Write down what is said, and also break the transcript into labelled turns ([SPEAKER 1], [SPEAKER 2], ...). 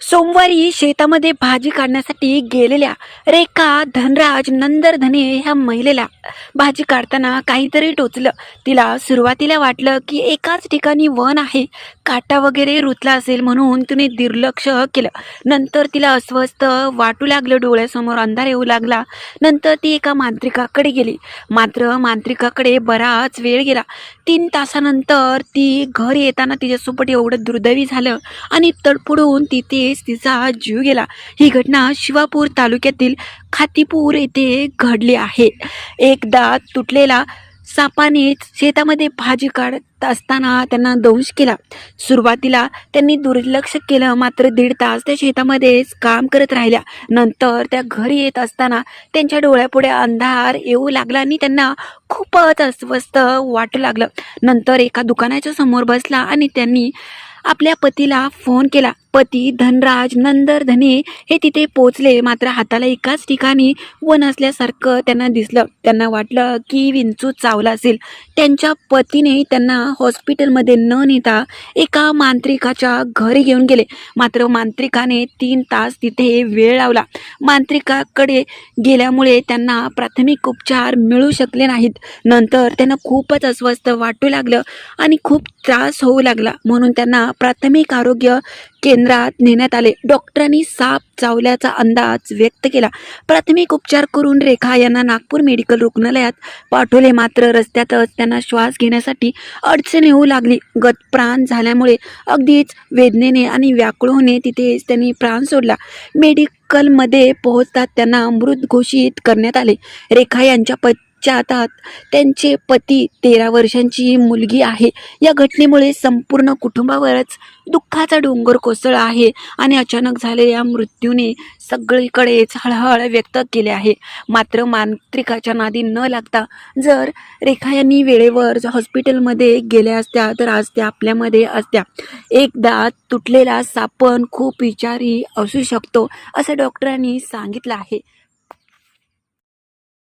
[SPEAKER 1] सोमवारी शेतामध्ये भाजी काढण्यासाठी गेलेल्या रेखा धनराज नंदरधने ह्या महिलेला भाजी काढताना काहीतरी टोचलं. तिला सुरुवातीला वाटलं की एकाच ठिकाणी वन आहे. काटा वगैरे रुतला असेल म्हणून तिने दुर्लक्ष केलं. नंतर तिला अस्वस्थ वाटू लागलं डोळ्यासमोर अंधार येऊ लागला. नंतर ती एका मांत्रिकाकडे गेली. मात्र मांत्रिकाकडे बराच वेळ गेला. तीन तासानंतर ती घर येताना तिच्यासोबत एवढं दुर्दैवी झालं आणि तडफडून तिथेच तिचा जीव गेला. ही घटना शिवापूर तालुक्यातील खातीपूर येथे घडली आहे. एकदा तुटलेला सापाने शेतामध्ये भाजी काढत असताना त्यांना दंश केला. सुरुवातीला त्यांनी दुर्लक्ष केलं. मात्र दीड तास त्या शेतामध्येच काम करत राहिल्या. नंतर त्या घरी येत असताना त्यांच्या डोळ्यापुढे अंधार येऊ लागला आणि त्यांना खूपच अस्वस्थ वाटू लागलं. नंतर एका दुकानाच्या समोर बसला आणि त्यांनी आपल्या पतीला फोन केला. पती धनराज नंदर धने हे तिथे पोचले. मात्र हाताला एकाच ठिकाणी व नसल्यासारखं त्यांना दिसलं. त्यांना वाटलं की विंचू चावला असेल. त्यांच्या पतीने त्यांना हॉस्पिटलमध्ये न नेता एका मांत्रिकाच्या घरी घेऊन गेले. मात्र मांत्रिकाने तीन तास तिथे वेळ लावला. मांत्रिकाकडे गेल्यामुळे त्यांना प्राथमिक उपचार मिळू शकले नाहीत. नंतर त्यांना खूपच अस्वस्थ वाटू लागलं आणि खूप त्रास होऊ लागला. म्हणून त्यांना प्राथमिक आरोग्य केंद्रात नेण्यात आले. डॉक्टरांनी साप चावल्याचा अंदाज व्यक्त केला. प्राथमिक उपचार करून रेखा यांना नागपूर मेडिकल रुग्णालयात पाठवले. मात्र रस्त्यातच त्यांना श्वास घेण्यासाठी अडचण येऊ लागली. गतप्राण झाल्यामुळे अगदीच वेदनेने आणि व्याकुळोने तिथेच त्यांनी प्राण सोडला. मेडिकलमध्ये पोहोचतात त्यांना मृत घोषित करण्यात आले. रेखा यांच्या पश्चातात त्यांचे पती तेरा वर्षांची मुलगी आहे. या घटनेमुळे संपूर्ण कुटुंबावरच दुःखाचा डोंगर कोसळला आहे आणि अचानक झालेल्या मृत्यूने सगळीकडेच हळहळ व्यक्त केले आहे. मात्र मांत्रिकाच्या नादी न लागता जर रेखा यांनी वेळेवर हॉस्पिटलमध्ये गेल्या असत्या तर आज त्या आपल्यामध्ये असत्या. एकदा तुटलेला सापण खूप विचारी असू शकतो असं डॉक्टरांनी सांगितलं आहे.